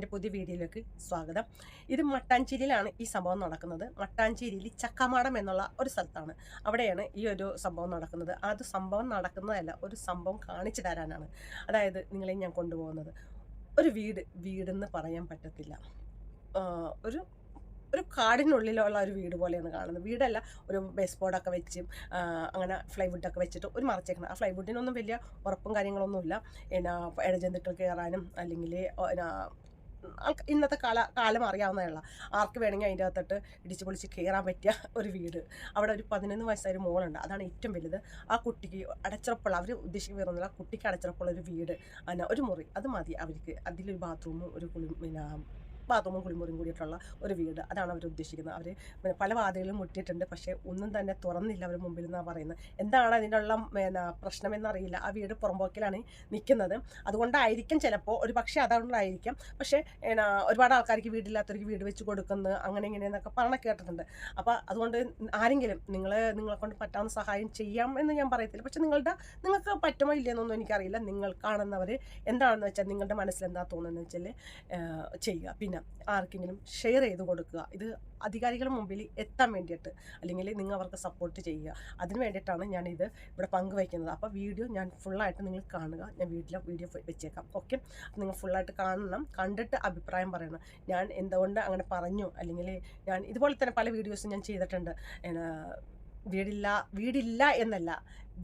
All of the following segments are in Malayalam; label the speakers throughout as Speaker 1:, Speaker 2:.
Speaker 1: എന്റെ പുതിയ വീഡിയോയിലേക്ക് സ്വാഗതം. ഇത് മട്ടാഞ്ചേരിയിലാണ് ഈ സംഭവം നടക്കുന്നത്. മട്ടാഞ്ചേരിയിൽ ചക്കമാടം എന്നുള്ള ഒരു സ്ഥലത്താണ് അവിടെയാണ് ഈ ഒരു സംഭവം നടക്കുന്നത്. അത് സംഭവം നടക്കുന്നതല്ല ഒരു സംഭവം കാണിച്ചു തരാനാണ്. അതായത് നിങ്ങളെ ഞാൻ കൊണ്ടുപോകുന്നത്. ഒരു വീട് വീടെന്ന് പറയാൻ പറ്റത്തില്ല. ഒരു ഒരു കാടിനുള്ളിലുള്ള ഒരു വീട് പോലെയാണ് കാണുന്നത്. വീടല്ല ഒരു ബേസ് ബോർഡൊക്കെ വെച്ച് അങ്ങനെ ഫ്ലൈവുഡൊക്കെ വെച്ചിട്ട് ഒരു മറച്ചേക്കണം. ആ ഫ്ലൈവുഡിനൊന്നും വലിയ ഉറപ്പും കാര്യങ്ങളൊന്നുമില്ല. എന്നാ ഇടജന്തുക്കൾ കയറാനും അല്ലെങ്കിൽ ഇന്നത്തെ കാല കാലം അറിയാവുന്നതല്ല ആർക്ക് വേണമെങ്കിൽ അതിന്റെ അകത്തോട്ട് ഇടിച്ച് പൊളിച്ച് കയറാൻ പറ്റിയ ഒരു വീട്. അവിടെ ഒരു പതിനൊന്ന് വയസ്സായ ഒരു മോളുണ്ട്. അതാണ് ഏറ്റവും വലുത്. ആ കുട്ടിക്ക് അടച്ചുറപ്പുള്ള അവർ ഉദ്ദേശിക്കുന്ന വരുന്നില്ല ആ കുട്ടിക്ക് അടച്ചുറപ്പുള്ള ഒരു വീട്. അല്ല ഒരു മുറി. അത് മതി. അവർക്ക് അതിലൊരു ബാത്റൂമും ഒരു കുളി പിന്നെ ബാത്റൂമും കുളിമുറിയും കൂടിയിട്ടുള്ള ഒരു വീട് അതാണ് അവർ ഉദ്ദേശിക്കുന്നത്. അവർ പിന്നെ പല വാതിലുകളും മുട്ടിയിട്ടുണ്ട്. പക്ഷേ ഒന്നും തന്നെ തുറന്നില്ല അവർ മുമ്പിൽ നിന്നാണ് പറയുന്നത്. എന്താണ് അതിനുള്ള പിന്നെ പ്രശ്നമെന്നറിയില്ല ആ വീട് പുറമ്പോക്കിലാണ് നിൽക്കുന്നത്. അതുകൊണ്ടായിരിക്കും ചിലപ്പോൾ ഒരു പക്ഷേ അതുകൊണ്ടായിരിക്കും. പക്ഷേ എന്നാ ഒരുപാട് ആൾക്കാർക്ക് വീടില്ലാത്തവർക്ക് വീട് വെച്ച് കൊടുക്കുന്നത് അങ്ങനെ ഇങ്ങനെയെന്നൊക്കെ പറഞ്ഞ കേട്ടിട്ടുണ്ട്. അപ്പോൾ അതുകൊണ്ട് ആരെങ്കിലും നിങ്ങൾ നിങ്ങളെ കൊണ്ട് പറ്റാവുന്ന സഹായം ചെയ്യാം എന്ന് ഞാൻ പറയത്തില്ല. പക്ഷെ നിങ്ങളുടെ നിങ്ങൾക്ക് പറ്റുമോ ഇല്ലെന്നൊന്നും എനിക്കറിയില്ല. നിങ്ങൾ കാണുന്നവർ എന്താണെന്ന് വെച്ചാൽ നിങ്ങളുടെ മനസ്സിൽ എന്താ തോന്നുന്നത് വെച്ചാൽ ചെയ്യുക. പിന്നെ ആർക്കെങ്കിലും ഷെയർ ചെയ്ത് കൊടുക്കുക. ഇത് അധികാരികളുടെ മുമ്പിൽ എത്താൻ വേണ്ടിയിട്ട് അല്ലെങ്കിൽ നിങ്ങൾ അവർക്ക് സപ്പോർട്ട് ചെയ്യുക. അതിന് വേണ്ടിയിട്ടാണ് ഇത് ഇവിടെ പങ്കുവയ്ക്കുന്നത്. അപ്പോൾ വീഡിയോ ഞാൻ ഫുള്ളായിട്ട് നിങ്ങൾ കാണുക. ഞാൻ വീട്ടിൽ വീഡിയോ വെച്ചേക്കാം. ഓക്കെ നിങ്ങൾ ഫുള്ളായിട്ട് കാണണം. കണ്ടിട്ട് അഭിപ്രായം പറയണം. ഞാൻ എന്തുകൊണ്ട് അങ്ങനെ പറഞ്ഞു? അല്ലെങ്കിൽ ഞാൻ ഇതുപോലെ തന്നെ പല വീഡിയോസും ഞാൻ ചെയ്തിട്ടുണ്ട്. വീടില്ല വീടില്ല എന്നല്ല.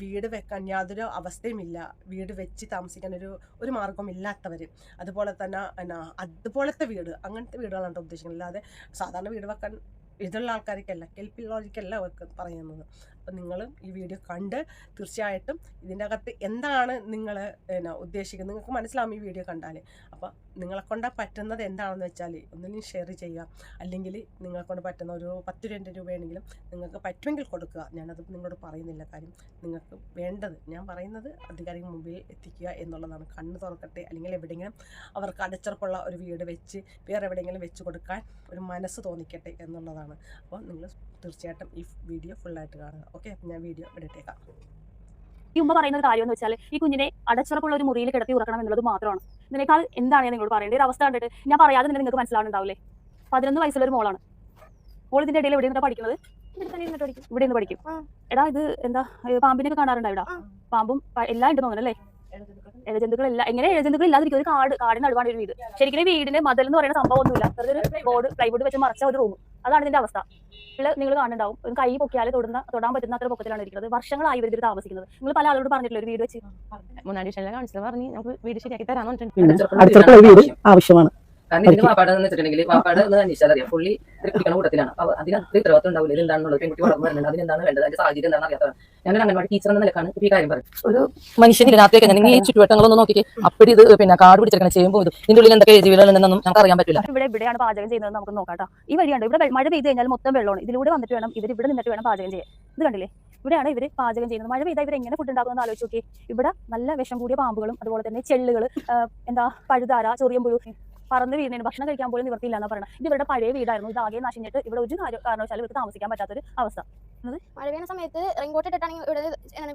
Speaker 1: വീട് വെക്കാൻ യാതൊരു അവസ്ഥയുമില്ല. വീട് വെച്ച് താമസിക്കാൻ ഒരു ഒരു മാർഗമില്ലാത്തവർ അതുപോലെ തന്നെ എന്നാ അതുപോലത്തെ വീട് അങ്ങനത്തെ വീടുകളാണ് ഉദ്ദേശിക്കുന്നത്. അല്ലാതെ സാധാരണ വീട് വെക്കാൻ ഇതുള്ള ആൾക്കാർക്കല്ല കെൽപ്പുള്ളവർക്കല്ല പറയുന്നത്. അപ്പം നിങ്ങൾ ഈ വീഡിയോ കണ്ട് തീർച്ചയായിട്ടും ഇതിന്റെ അകത്ത് എന്താണ് നിങ്ങൾ എന്നാ ഉദ്ദേശിക്കുന്നത്? നിങ്ങൾക്ക് മനസ്സിലാവും ഈ വീഡിയോ കണ്ടാൽ അപ്പം നിങ്ങളെ കൊണ്ട് പറ്റുന്നത് എന്താണെന്ന് വെച്ചാൽ ഒന്നിനും ഷെയർ ചെയ്യുക. അല്ലെങ്കിൽ നിങ്ങളെ കൊണ്ട് പറ്റുന്ന ഒരു പത്ത് രണ്ട് രൂപയാണെങ്കിലും നിങ്ങൾക്ക് പറ്റുമെങ്കിൽ കൊടുക്കുക. ഞാനത് നിങ്ങളോട് പറയുന്നില്ല കാര്യം. നിങ്ങൾക്ക് വേണ്ടത് ഞാൻ പറയുന്നത് അധികാരികൾ മുമ്പിൽ എത്തിക്കുക എന്നുള്ളതാണ്. കണ്ണ് തുറക്കട്ടെ അല്ലെങ്കിൽ എവിടെയെങ്കിലും അവർക്ക് അടച്ചുറപ്പുള്ള ഒരു വീട് വെച്ച് വേറെ എവിടെയെങ്കിലും വെച്ച് കൊടുക്കാൻ ഒരു മനസ്സ് തോന്നിക്കട്ടെ എന്നുള്ളതാണ്. അപ്പോൾ നിങ്ങൾ തീർച്ചയായിട്ടും ഈ വീഡിയോ ഫുള്ളായിട്ട് കാണുക. ഓക്കെ അപ്പം ഞാൻ വീഡിയോ എടുത്തേക്കാം
Speaker 2: ഈ ഉമ്മ പറയുന്ന ഒരു കാര്യം എന്ന് വെച്ചാൽ ഈ കുഞ്ഞിനെ അടച്ചുറപ്പുള്ള ഒരു മുറിയിൽ കിടത്തി ഉറക്കണം എന്നുള്ളത് മാത്രമാണ്. ഇതിനേക്കാൾ എന്താണ് ഞാൻ നിങ്ങളോട് പറയേണ്ടത് ഒരു അവസ്ഥ കണ്ടിട്ട് ഞാൻ പറയാതെ തന്നെ നിങ്ങൾക്ക് മനസ്സിലാവുന്നുണ്ടാവില്ലേ? പതിനൊന്ന് വയസ്സുള്ള ഒരു മോളാണ്. മോൾ ഇതിന്റെ ഇടയിൽ എവിടെ നിന്നാണ് പഠിക്കുന്നത് ഇവിടെ നിന്ന് പഠിക്കും. എടാ ഇത് എന്താ പാമ്പിനൊക്കെ കാണാറുണ്ടാവിടാ പാമ്പും എല്ലാം ഉണ്ട് തോന്നണല്ലേ ഇഴജന്തുക്കൾ എല്ലാം എങ്ങനെ ഇഴജന്തുക്കൾ ഇല്ലാതിരിക്കും. ഒരു കാട് കാടിന് അടുവാണ് ഒരു വീട്. ശരിക്കും ഈ വീടിന്റെ മതിൽ എന്ന് പറയുന്ന സംഭവം ഒന്നുമില്ല. വെറുതെ ഒരു ബോർഡ് പ്ലൈവുഡ് വെച്ച് മറച്ച ഒരു റൂം അതാണ് ഇതിന്റെ അവസ്ഥ. നിങ്ങൾ കാണുന്നുണ്ടാവും. ഒരു കൈ പൊക്കിയാലേ തൊടുന്ന തൊടാൻ പറ്റുന്ന അത്ര പൊക്കത്തിലാണ് ഇരിക്കുന്നത്. വർഷങ്ങളായി ഇവർ താമസിക്കുന്നത്. നിങ്ങൾ പല ആളോട് പറഞ്ഞിട്ടില്ല ഒരു വീട് വെച്ച്?
Speaker 3: മൂന്നാം ഡിവിഷനിലെ കൗൺസിലർ പറഞ്ഞു നമുക്ക് വീട് ശരിയാക്കി തരാമെന്ന് പറഞ്ഞിട്ടുണ്ട്.
Speaker 4: ആവശ്യമാണ്.
Speaker 5: കാരണം ഇതിന് വാപ്പാട് എന്ന് വെച്ചിട്ടുണ്ടെങ്കിൽ വാപ്പാട് എന്ന് അന്വേഷിച്ചാൽ അറിയാം. പുള്ളി കുടിക്കണ കൂട്ടത്തിലാണ്. അപ്പൊ അതിന് അത്ര ഉത്തരവാദിത്വം ഉണ്ടാവില്ല. ഇത് എന്താണെന്നുള്ളത് പെൺകുട്ടി വളർന്നു വരുന്നുണ്ട്. അതിനെന്താണ് വേണ്ടത്? അതിന്റെ സാഹചര്യം എന്താണ് അറിയാത്തത് ഞാൻ അംഗൻവാടി ടീച്ചർ എന്ന നിലക്കാണ് ഇപ്പൊ ഈ കാര്യം പറയുന്നത്.
Speaker 3: ഒരു മനുഷ്യൻ രാത്രിയൊക്കെ നിങ്ങൾ ഈ ചുറ്റുവട്ടങ്ങളൊന്നും നോക്കിക്കേ അപ്പടി ഇത് പിന്നെ കാട് പിടിച്ചിരിക്കണം ചെയ്യുമ്പോൾ ഇത് ഇതിന്റെ ഉള്ളിൽ എന്തൊക്കെ ജീവികളുണ്ടെന്നൊന്നും നമുക്ക് അറിയാൻ പറ്റില്ല.
Speaker 2: ഇവിടെ ഇവിടെയാണ് പാചകം ചെയ്യുന്നത് നമുക്ക് നോക്കാട്ടോ ഈ വഴിയാണ് ഇവിടെ മഴ പെയ്ത് കഴിഞ്ഞാൽ മൊത്തം വെള്ളമാണ്. ഇതിലൂടെ വന്നിട്ട് വേണം ഇവർ ഇവിടെ നിന്നിട്ട് വേണം പാചകം ചെയ്യാൻ. ഇത് കണ്ടില്ലേ? ഇവിടെയാണ് ഇവർ പാചകം ചെയ്യുന്നത്. മഴ പെയ്താൽ ഇവർ എങ്ങനെ ഫുഡ് ഉണ്ടാക്കുമെന്ന് ആലോചിച്ച് നോക്കി ഇവിടെ നല്ല വിഷം കൂടിയ പാമ്പുകളും അതുപോലെ തന്നെ ചെള്ളുകൾ എന്താ പഴുതാര ചൊറിയം പുഴു പറന്ന് വീഴുന്നതിന് ഭക്ഷണം കഴിക്കാൻ പോലും നിവർത്തിയില്ല എന്നാ പറയുന്നത് ഇത് ഇവരുടെ പഴയ വീടായിരുന്നു. ഇത് ആകെ നശിഞ്ഞിട്ട് ഇവിടെ ഒരു കാരണവശാലും ഇവർക്ക് താമസിക്കാൻ പറ്റാത്തൊരു അവസ്ഥ.
Speaker 6: മഴ പെയ്യുന്ന സമയത്ത് റെയിൻകോട്ട് ഇട്ടിട്ടാണ് ഇവിടെ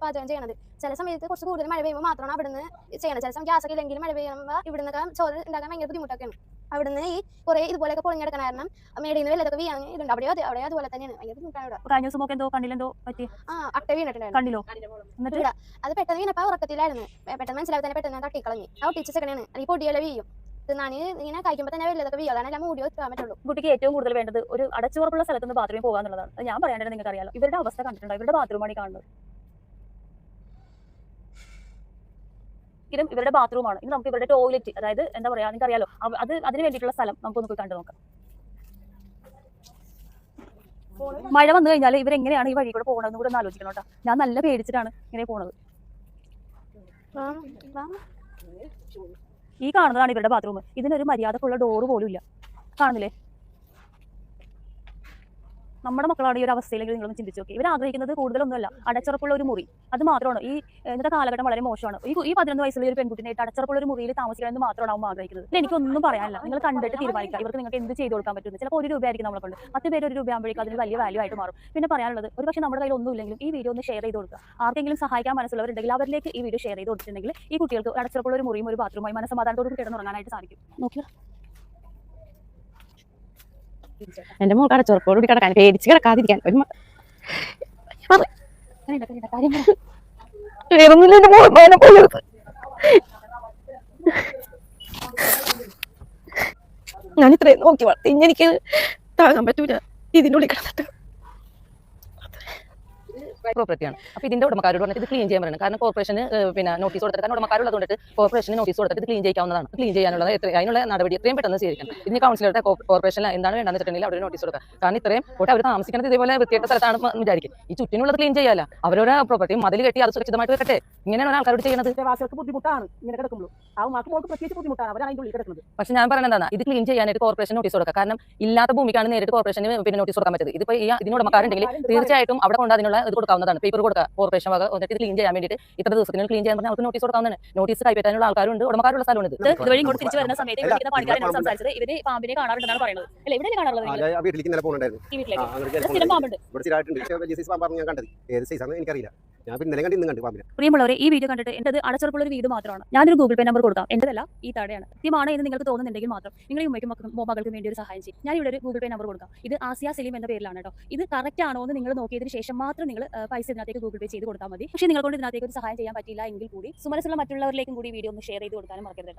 Speaker 6: പാചകം ചെയ്യണത്. ചില സമയത്ത് കുറച്ച് കൂടുതൽ മഴ പെയ്യുമ്പോൾ മാത്രമാണ് അവിടുന്ന് ചെയ്യണത്. ചില സമയം ഗ്യാസ് ഒക്കെ ഇല്ലെങ്കിൽ മഴ പെയ്യുമ്പോൾ ഇവിടുന്ന് ചോറ് ഉണ്ടാക്കാൻ ഭയങ്കര ബുദ്ധിമുട്ടൊക്കെയാണ്. അവിടുന്ന് ഈ കുറെ ഇതുപോലെയൊക്കെ പൊളിഞ്ഞെടുക്കണ കാരണം മേടിയിൽ നിന്ന് വെള്ളത്തൊക്കെ വീഴാൻ ഇതുണ്ട്. അവിടെയോ അതെ അവിടെ അതുപോലെ തന്നെയാണ്. ഭയങ്കര ബുദ്ധിമുട്ടാണ് ഇവിടെ.
Speaker 2: കഴിഞ്ഞ ദിവസം എന്തോ കണ്ണിലെന്തോ പറ്റി.
Speaker 6: ആ അട്ട വീണിട്ടുണ്ടായിരുന്നു.
Speaker 2: കണ്ടില്ലോ എന്നിട്ട്?
Speaker 6: അത് പെട്ടെന്ന് വീണപ്പോൾ ഉറക്കത്തിലായിരുന്നു. പെട്ടെന്ന് മനസ്സിലാക്കി തന്നെ പെട്ടെന്ന് തട്ടിക്കളഞ്ഞു. ആ ടീച്ചേഴ്സ് എങ്ങനെയാണ് ഈ പൊടിയെല്ലാം വീഴും. തിന്നാണ് ഇങ്ങനെ കഴിക്കുമ്പോൾ തന്നെ വെള്ളത്തൊക്കെ വീഴും. അതാണ് എല്ലാം മൂടി വെക്കാൻ പറ്റുള്ളൂ.
Speaker 2: കുട്ടിക്ക് ഏറ്റവും കൂടുതൽ വേണ്ടത് ഒരു അടച്ചുറപ്പുള്ള സ്ഥലത്ത് നിന്ന് ബാത്റൂമിൽ പോകാന്നുള്ളതാണ് ഞാൻ പറയാനായിട്ട് നിങ്ങൾക്ക് അറിയാലോ ഇവരുടെ അവസ്ഥ കണ്ടിട്ടുണ്ടോ? ഇവരുടെ ബാത്റൂം ആണ് കാണുന്നത്. ഇതും ഇവരുടെ ബാത്റൂമാണ് ഇനി നമുക്ക് ഇവരുടെ ടോയ്ലറ്റ് അതായത് എന്താ പറയാ നിങ്ങൾക്ക് അറിയാലോ അത് അതിന് വേണ്ടിയിട്ടുള്ള സ്ഥലം നമുക്കൊന്ന് പോയി കണ്ടു നോക്കാം. മഴ വന്നു കഴിഞ്ഞാൽ ഇവരെങ്ങനെയാണ് ഈ വഴി കൂടെ പോകണമെന്ന് കൂടെ ഒന്ന് ആലോചിക്കണം കേട്ടോ. ഞാൻ നല്ല പേടിച്ചിട്ടാണ് ഇങ്ങനെ പോണത്. ഈ കാണുന്നതാണ് ഇവരുടെ ബാത്റൂം ഇതിനൊരു മര്യാദക്കുള്ള ഡോറ് പോലും ഇല്ല. കാണുന്നില്ലേ? നമ്മുടെ മക്കളാണ് ഈ ഒരു അവസ്ഥയിലേക്ക് നിങ്ങളൊന്ന് ചിന്തിച്ചു നോക്കി. ഇവർ ആഗ്രഹിക്കുന്നത് കൂടുതലൊന്നുമല്ല അടച്ചുറപ്പുള്ള ഒരു മുറി. അത് മാത്രമാണ്. ഈ ഇന്നത്തെ കാലഘട്ടം വളരെ മോശമാണ്. ഈ ഈ പതിനൊന്ന് വയസ്സുള്ള ഒരു പെൺകുട്ടിനായിട്ട് അടച്ചുറപ്പുള്ള ഒരു മുറിയിൽ താമസിക്കണമെന്ന് മാത്രമാണ് അവൻ ആഗ്രഹിക്കുന്നത്. എനിക്കൊന്നും പറയാനില്ല. നിങ്ങൾ കണ്ടിട്ട് തീരുമാനിക്കുക. ഇവർക്ക് നിങ്ങൾക്ക് എന്ത് ചെയ്ത് കൊടുക്കാൻ പറ്റുന്നത് ചിലപ്പോൾ ഒരു രൂപയായിരിക്കും നമ്മളെ കൊണ്ട്. പത്ത് പേര് ഒരു രൂപയാകുമ്പോഴേക്കും അതിന് വലിയ വാല്യൂ ആയിട്ട് മാറും. പിന്നെ പറയാനുള്ളത് ഒരു പക്ഷേ നമ്മുടെ കയ്യിൽ ഒന്നുമില്ലെങ്കിലും ഈ വീഡിയോ ഒന്ന് ഷെയർ ചെയ്ത് കൊടുക്കുക. ആർക്കെങ്കിലും സഹായിക്കാൻ മനസ്സുള്ളവരുണ്ടെങ്കിൽ അവരിലേക്ക് ഈ വീഡിയോ ഷെയർ ചെയ്ത് കൊടുത്തിട്ടുണ്ടെങ്കിൽ ഈ കുട്ടികൾക്ക് അടച്ചുറപ്പുള്ള ഒരു മുറിയും ഒരു ബാത്റൂമായി മനസ്സമാധാനത്തോട് കിടന്നുറങ്ങാനായിട്ട് സാധിക്കും. നോക്കിയോ?
Speaker 4: എന്റെ മോൾക്ക് അടച്ചുറപ്പോടുകൂടി കിടക്കാൻ പേടിച്ച് കിടക്കാതിരിക്കാൻ. ഒരു മോൾ ഞാൻ ഇത്രയും നോക്കി വളർത്തി ഇനി എനിക്ക് താങ്ങാൻ പറ്റൂല. ഇതിനുള്ളിൽ കിടന്നിട്ട്.
Speaker 3: പ്രോപ്പർട്ടിയാണ് അപ്പൊ ഇതിന്റെ ഉടമക്കാരോട് പറഞ്ഞിട്ട് ഇത് ക്ലീൻ ചെയ്യാൻ പറയണം. കാരണം കോർപ്പറേഷന് പിന്നെ നോട്ടീസ് കൊടുത്തിട്ട് കാരണം ഉടമക്കാരുള്ളത് കൊണ്ടിട്ട് കോർപ്പറേഷന് നോട്ടീസ് കൊടുത്തിട്ട് ഇത് ക്ലീൻ ചെയ്യാവുന്നതാണ്. ക്ലീൻ ചെയ്യാനുള്ളത് എത്ര അതിനുള്ള നടപടി എത്രയും പെട്ടെന്ന് സ്വീകരിക്കണം. ഇതിന് കൗൺസിലറുടെ കോർപ്പറേഷനിൽ എന്താണ് വേണ്ടെന്ന് വെച്ചിട്ടുണ്ടെങ്കിൽ അവിടെ നോട്ടീസ് കൊടുക്കുക. കാരണം ഇത്രയും പോട്ടെ അവർ താമസിക്കുന്നത് ഇതേപോലെ വൃത്തിയായിട്ട സ്ഥലത്താണ് വിചാരിക്കും. ഈ ചുറ്റിനുള്ളത് ക്ലീൻ ചെയ്യാല്ല. അവരവരുടെ പ്രോപ്പർട്ടി മതിൽ കെട്ടി അത് സുരക്ഷിതമായിട്ട് വെക്കട്ടെ. ഇങ്ങനെയാണ് ആൾക്കാരോട് ചെയ്യുന്നത്
Speaker 1: ബുദ്ധിമുട്ടാണ് ഇങ്ങനെ കിടക്കുമ്പോൾ. പ്രത്യേകിച്ച് ബുദ്ധിമുട്ടാണ്. അവരാണ് അതിന്റെ ഉള്ളിൽ കിടക്കുന്നത്.
Speaker 3: പക്ഷെ ഞാൻ പറയുന്നത് എന്താണ്? ഇത് ക്ലീൻ ചെയ്യാനായിട്ട് കോർപ്പറേഷൻ നോട്ടീസ് കൊടുക്കുക. കാരണം ഇല്ലാത്ത ഭൂമിക്കാണ് നേരിട്ട് കോർപ്പറേഷന് പിന്നെ നോട്ടീസ് കൊടുക്കാൻ പറ്റത് ഇതിപ്പോ ഈ ഇതിന് ഉടമക്കാരുണ്ടെങ്കിൽ തീർച്ചയായിട്ടും അവിടെ കൊണ്ട് അതിനുള്ള ഇത് കൊടുക്കാവുന്നതാണ്. പേപ്പർ കൊടുക്കുക. കോർപ്പറേഷൻ വക എന്നിട്ട് ഇത് ക്ലീൻ ചെയ്യാൻ വേണ്ടിയിട്ട് ഇത്ര ദിവസത്തിന് ക്ലീൻ ചെയ്യാൻ പറഞ്ഞാൽ അവർക്ക് നോട്ടീസ് കൊടുക്കാവുന്നതാണ്. നോട്ടീസ് കൈപ്പറ്റാനുള്ള ആൾക്കാരുണ്ട് ഉടമക്കാരുള്ള സ്ഥലമാണ് ഇത്
Speaker 2: ഇത് ഇതുവഴി ഇങ്ങോട്ട് തിരിച്ചു വരുന്ന സമയത്ത് പണിക്കാരൻ എന്നോട് സംസാരിച്ചത് ഇവർ പാമ്പിനെ കാണാറുണ്ടെന്നാണ് പറയുന്നത്. അല്ല ഇവിടെ കാണാറുള്ളത്
Speaker 7: വീട്ടിലേക്ക്
Speaker 2: സ്ഥിരം പാമ്പുണ്ട്.
Speaker 7: ഇവിടെ സ്ഥിരമായിട്ടുണ്ട്. പക്ഷേ വലിയ സൈസ് പാമ്പാണ് ഞാൻ കണ്ടത്. ഏത് സൈസാണെന്ന് എനിക്കറിയില്ല. ഞാൻ കണ്ട്
Speaker 2: പ്രിയമുള്ളവരെ ഈ വീഡിയോ കണ്ടിട്ട് എന്റെ അടച്ചുറപ്പുള്ള ഒരു വീട് മാത്രമാണ്. ഞാനൊരു ഗൂഗിൾ പേ നമ്പർ കൊടുക്കാം. എന്റെതല്ല ഈ താഴെയാണ്. കൃത്യമാണ് എന്ന് നിങ്ങൾക്ക് തോന്നുന്നുണ്ടെങ്കിൽ മാത്രം നിങ്ങൾ ഈ ഉമ്മയ്ക്കും മക്കൾക്കും വേണ്ടി ഒരു സഹായം ചെയ്യും. ഞാൻ ഇവിടെ ഒരു ഗൂഗിൾ പേ നമ്പർ കൊടുക്കാം. ഇത് ആസിയ സലീം എന്ന പേരിലാണ് കേട്ടോ. ഇത് കറക്റ്റ് ആണോ എന്ന് നിങ്ങൾ നോക്കിയതിന് ശേഷം മാത്രം നിങ്ങൾ പൈസ ഇതിനകത്തേക്ക് ഗൂഗിൾ പേ ചെയ്ത് കൊടുത്താൽ മതി. പക്ഷേ നിങ്ങൾ കൊണ്ട് ഇതിനകത്തേക്ക് ഒരു സഹായം ചെയ്യാൻ പറ്റില്ല എങ്കിൽ കൂടി സുമനസുള്ള മറ്റുള്ളവരിലേക്കും കൂടി വീഡിയോ ഒന്ന് ഷെയർ ചെയ്ത് കൊടുക്കാനും മറക്കരുത്.